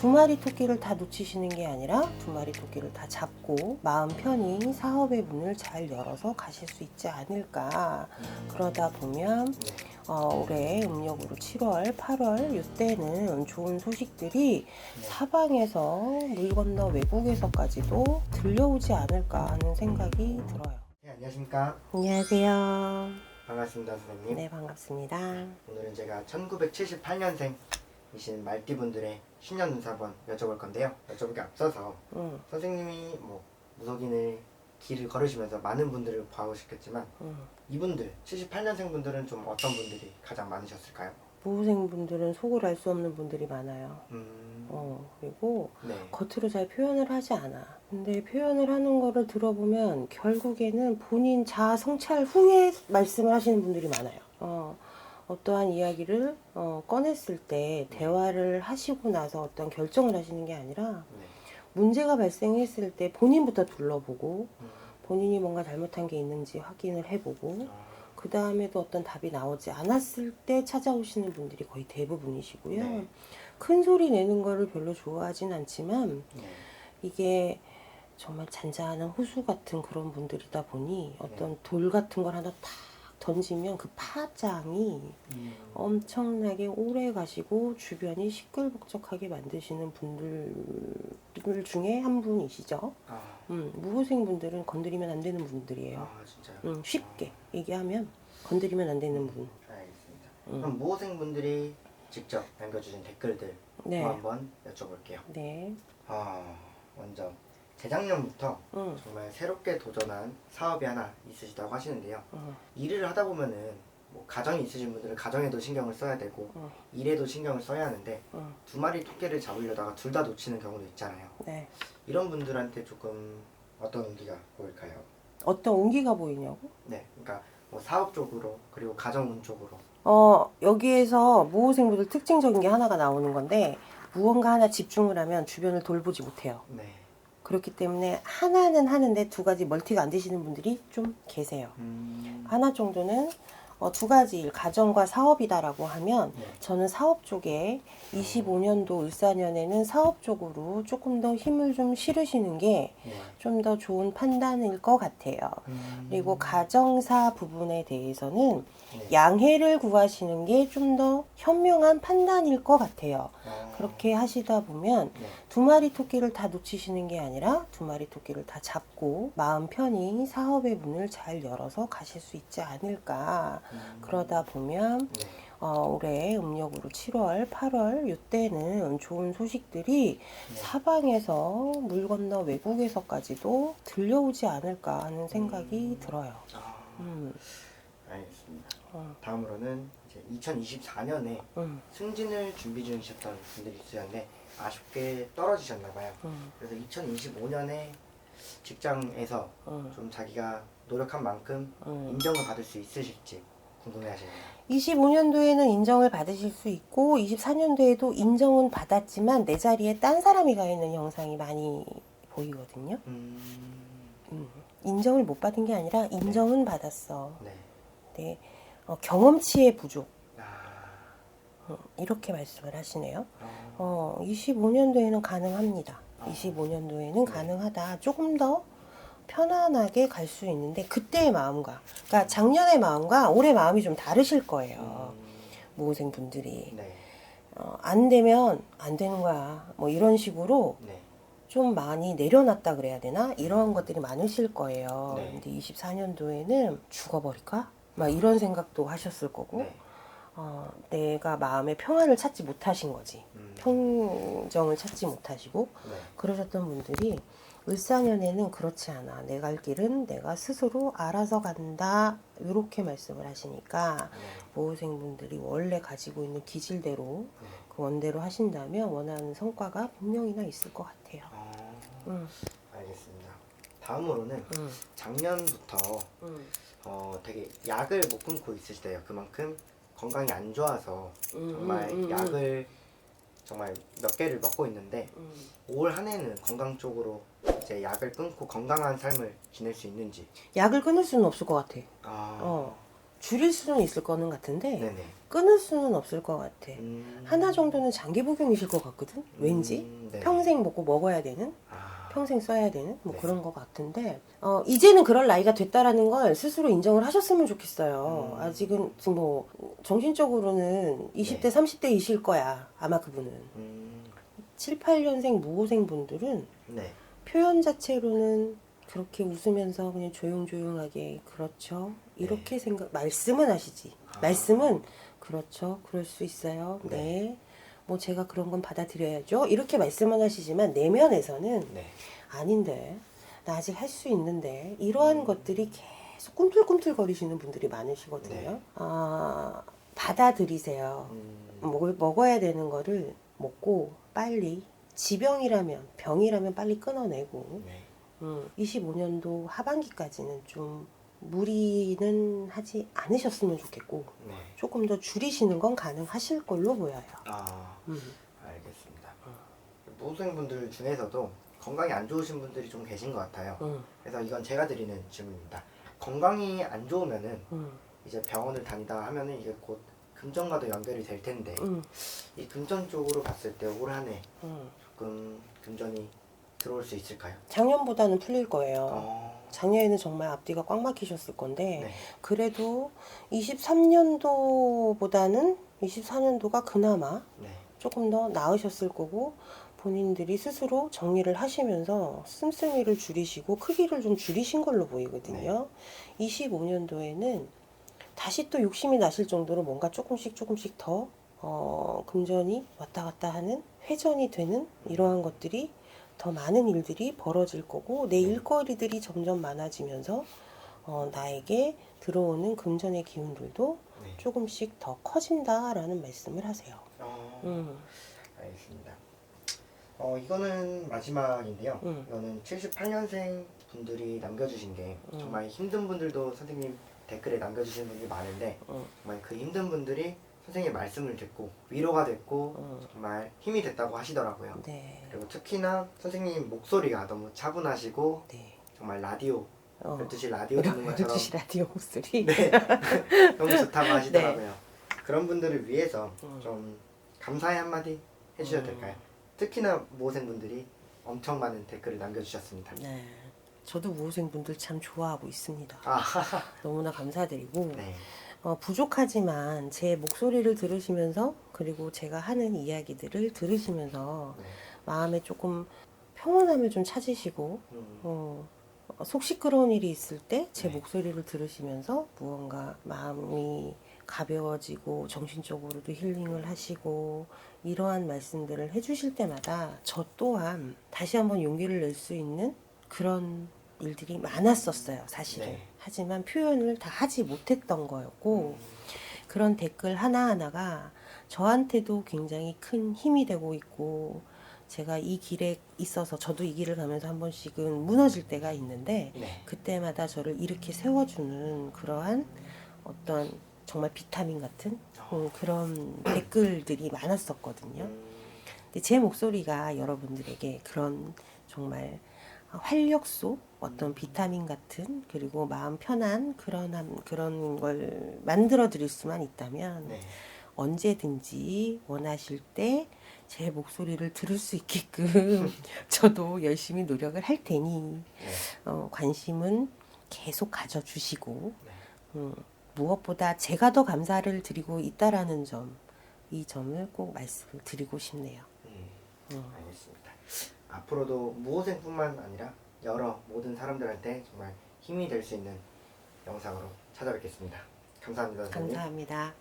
두 마리 토끼를 다 놓치시는 게 아니라 두 마리 토끼를 다 잡고 마음 편히 사업의 문을 잘 열어서 가실 수 있지 않을까. 그러다 보면 네. 어, 올해 음력으로 7월, 8월 이때는 좋은 소식들이 네. 사방에서 물 건너 외국에서까지도 들려오지 않을까 하는 생각이 들어요. 네, 안녕하십니까. 안녕하세요. 반갑습니다, 선생님. 네, 반갑습니다. 오늘은 제가 1978년생 이신 말띠분들의 신년 운세 한번 여쭤볼 건데요. 여쭤보기 앞서서 응, 선생님이 뭐 무속인을 길을 걸으시면서 많은 분들을 봐오셨겠지만 응. 이분들 78년생 분들은 좀 어떤 분들이 가장 많으셨을까요? 모호생분들은 속을 알 수 없는 분들이 많아요. 음, 어, 그리고 네, 겉으로 잘 표현을 하지 않아. 근데 표현을 하는 거를 들어보면 결국에는 본인 자아 성찰 후에 말씀을 하시는 분들이 많아요. 어, 어떠한 이야기를 어, 꺼냈을 때 대화를 하시고 나서 어떤 결정을 하시는 게 아니라 네, 문제가 발생했을 때 본인부터 둘러보고 음, 본인이 뭔가 잘못한 게 있는지 확인을 해보고 아, 그 다음에도 어떤 답이 나오지 않았을 때 찾아오시는 분들이 거의 대부분이시고요. 네. 큰 소리 내는 거를 별로 좋아하진 않지만 네, 이게 정말 잔잔한 호수 같은 그런 분들이다 보니 어떤 네. 돌 같은 걸 하나 탁 던지면 그 파장이 음, 엄청나게 오래 가시고 주변이 시끌벅적하게 만드시는 분들 중에 한 분이시죠. 아, 음, 무고생 분들은 건드리면 안 되는 분들이에요. 아 진짜요? 음, 쉽게 얘기하면 건드리면 안 되는 분. 알겠습니다. 음. 그럼 무호생분들이 직접 남겨주신 댓글들 네. 한번 여쭤볼게요. 네. 아, 먼저 재작년부터 음, 정말 새롭게 도전한 사업이 하나 있으시다고 하시는데요. 음, 일을 하다 보면은 뭐 가정이 있으신 분들은 가정에도 신경을 써야 되고 음, 일에도 신경을 써야 하는데 음, 두 마리 토끼를 잡으려다가 둘 다 놓치는 경우도 있잖아요. 네. 이런 분들한테 조금 어떤 운기가 보일까요? 어떤 온기가 보이냐고? 네, 그러니까 뭐 사업 쪽으로 그리고 가정 운 쪽으로. 어, 여기에서 무호생분들 특징적인 게 하나가 나오는 건데, 무언가 하나 집중을 하면 주변을 돌보지 못해요. 네. 그렇기 때문에 하나는 하는데 두 가지 멀티가 안 되시는 분들이 좀 계세요. 음, 하나 정도는 어, 두 가지 일, 가정과 사업이다라고 하면 네. 저는 사업 쪽에 25년도 을사년에는 사업 쪽으로 조금 더 힘을 좀 실으시는 게좀 네. 더 좋은 판단일 것 같아요. 음, 그리고 가정사 부분에 대해서는 네. 양해를 구하시는 게 좀 더 현명한 판단일 것 같아요. 아, 그렇게 하시다 보면 네. 두 마리 토끼를 다 놓치시는 게 아니라 두 마리 토끼를 다 잡고 마음 편히 사업의 문을 잘 열어서 가실 수 있지 않을까. 음, 그러다 보면 네. 어, 올해 음력으로 7월, 8월 이때는 좋은 소식들이 네. 사방에서 물 건너 외국에서까지도 들려오지 않을까 하는 생각이 음. 들어요. 아, 음, 알겠습니다. 어, 다음으로는 이제 2024년에 음, 승진을 준비 중이셨던 분들이 있으셨는데 아쉽게 떨어지셨나 봐요. 음, 그래서 2025년에 직장에서 음, 좀 자기가 노력한 만큼 음. 인정을 받을 수 있으실지 궁금해하시네요. 25년도에는 인정을 받으실 수 있고 24년도에도 인정은 받았지만 내 자리에 딴 사람이 가 있는 형상이 많이 보이거든요. 음, 음, 인정을 못 받은 게 아니라 인정은 받았어. 네. 근데 어, 경험치의 부족 아, 음, 이렇게 말씀을 하시네요. 아, 어, 25년도에는 가능합니다. 아. 25년도에는 네. 가능하다. 조금 더 편안하게 갈 수 있는데 그때의 마음과 그러니까 작년의 마음과 올해 마음이 좀 다르실 거예요. 음, 모호생 분들이 네, 어, 안 되면 안 되는 거야. 뭐 이런 식으로 네, 좀 많이 내려놨다 그래야 되나? 이런 것들이 많으실 거예요. 네. 근데 24년도에는 죽어버릴까? 막 이런 생각도 하셨을 거고, 네. 어, 내가 마음의 평안을 찾지 못하신 거지. 음, 평정을 찾지 못하시고, 네, 그러셨던 분들이 을사년에는 그렇지 않아. 내 갈 길은 내가 스스로 알아서 간다. 이렇게 말씀을 하시니까, 네, 모호생분들이 원래 가지고 있는 기질대로 네. 그 원대로 하신다면 원하는 성과가 분명히나 있을 것 같아요. 아, 음, 알겠습니다. 다음으로는 음, 작년부터 음, 어, 되게 약을 못 끊고 있으실 때요. 그만큼 건강이 안 좋아서 음, 정말 음, 음, 약을 정말 몇 개를 먹고 있는데 음. 올한 해는 건강 쪽으로 이 제 약을 끊고 건강한 삶을 지낼 수 있는지. 약을 끊을 수는 없을 것 같아. 아, 어. 줄일 수는 있을 거는 같은데 네네. 끊을 수는 없을 것 같아. 음. 하나 정도는 장기 복용이실 것 같거든. 왠지 음, 네. 평생 먹고 먹어야 되는, 아, 평생 써야 되는 뭐 네. 그런 것 같은데 어, 이제는 그럴 나이가 됐다라는 걸 스스로 인정을 하셨으면 좋겠어요. 음. 아직은 지금 뭐 정신적으로는 20대, 네. 30대이실 거야. 아마 그분은 음, 7, 8년생 무고생 분들은 네. 표현 자체로는 그렇게 웃으면서 그냥 조용조용하게 그렇죠 이렇게 생각 말씀은 하시지 네. 아. 말씀은 그렇죠 그럴 수 있어요 네. 네 뭐 제가 그런 건 받아들여야죠 이렇게 말씀은 하시지만 내면에서는 네. 아닌데 나 아직 할 수 있는데 이러한 음. 것들이 계속 꿈틀꿈틀거리시는 분들이 많으시거든요 네. 아 받아들이세요 음, 먹을, 먹어야 되는 거를 먹고 빨리 지병이라면 병이라면 빨리 끊어내고 네. 음, 25년도 하반기까지는 좀 무리는 하지 않으셨으면 좋겠고 네. 조금 더 줄이시는 건 가능하실 걸로 보여요. 아, 음. 알겠습니다. 무호생분들 중에서도 건강이 안 좋으신 분들이 좀 계신 것 같아요. 음, 그래서 이건 제가 드리는 질문입니다. 건강이 안 좋으면은 음, 이제 병원을 다니다 하면은 이게 곧 금전과도 연결이 될 텐데 음, 이 금전 쪽으로 봤을 때 올 한해 음. 조금 금전이 들어올 수 있을까요? 작년보다는 풀릴 거예요. 어, 작년에는 정말 앞뒤가 꽉 막히셨을 건데 네. 그래도 23년도보다는 24년도가 그나마 네. 조금 더 나으셨을 거고 본인들이 스스로 정리를 하시면서 씀씀이를 줄이시고 크기를 좀 줄이신 걸로 보이거든요. 25년도에는 다시 또 욕심이 나실 정도로 뭔가 조금씩 조금씩 더 어, 금전이 왔다 갔다 하는 회전이 되는 이러한 것들이 더 많은 일들이 벌어질 거고 내 일거리들이 점점 많아지면서 어, 나에게 들어오는 금전의 기운들도 네. 조금씩 더 커진다라는 말씀을 하세요. 어, 음. 알겠습니다. 어, 이거는 마지막인데요. 음. 이거는 78년생 분들이 남겨주신 게 음. 정말 힘든 분들도 선생님 댓글에 남겨주시는 분들이 많은데 음. 정말 그 힘든 분들이 선생님 말씀을 듣고 위로가 됐고 음. 정말 힘이 됐다고 하시더라고요. 네. 그리고 특히나 선생님 목소리가 너무 차분하시고 네. 정말 라디오 어. 12시 라디오 듣는 것처럼 12시 라디오 목소리. 네. 너무 좋다고 하시더라고요. 그런 분들을 위해서 음. 좀 감사의 한마디 해주셔도 음. 될까요? 특히나 모생분들이 엄청 많은 댓글을 남겨주셨습니다. 네. 저도 우호생분들 참 좋아하고 있습니다. 아, 너무나 감사드리고 네. 어, 부족하지만 제 목소리를 들으시면서 그리고 제가 하는 이야기들을 들으시면서 네. 마음에 조금 평온함을 좀 찾으시고 음, 어, 어, 속 시끄러운 일이 있을 때제 네. 목소리를 들으시면서 무언가 마음이 가벼워지고 정신적으로도 힐링을 하시고 이러한 말씀들을 해주실 때마다 저 또한 다시 한번 용기를 낼 수 있는 그런 일들이 많았었어요 사실은 네. 하지만 표현을 다 하지 못했던 거였고 그런 댓글 하나하나가 저한테도 굉장히 큰 힘이 되고 있고 제가 이 길에 있어서 저도 이 길을 가면서 한 번씩은 무너질 때가 있는데 네. 그때마다 저를 이렇게 세워주는 그러한 어떤 정말 비타민 같은 음, 그런 댓글들이 많았었거든요. 음, 근데 제 목소리가 여러분들에게 그런 정말 활력소, 어떤 비타민 같은 그리고 마음 편한 그런 함- 그런 걸 만들어 드릴 수만 있다면 네. 언제든지 원하실 때 제 목소리를 들을 수 있게끔 저도 열심히 노력을 할 테니 네. 어, 관심은 계속 가져주시고 네. 음, 무엇보다 제가 더 감사를 드리고 있다라는 점, 이 점을 꼭 말씀을 드리고 싶네요. 음, 음. 알겠습니다. 앞으로도 무호생뿐만 아니라 여러 모든 사람들한테 정말 힘이 될 수 있는 영상으로 찾아뵙겠습니다. 감사합니다. 선생님. 감사합니다.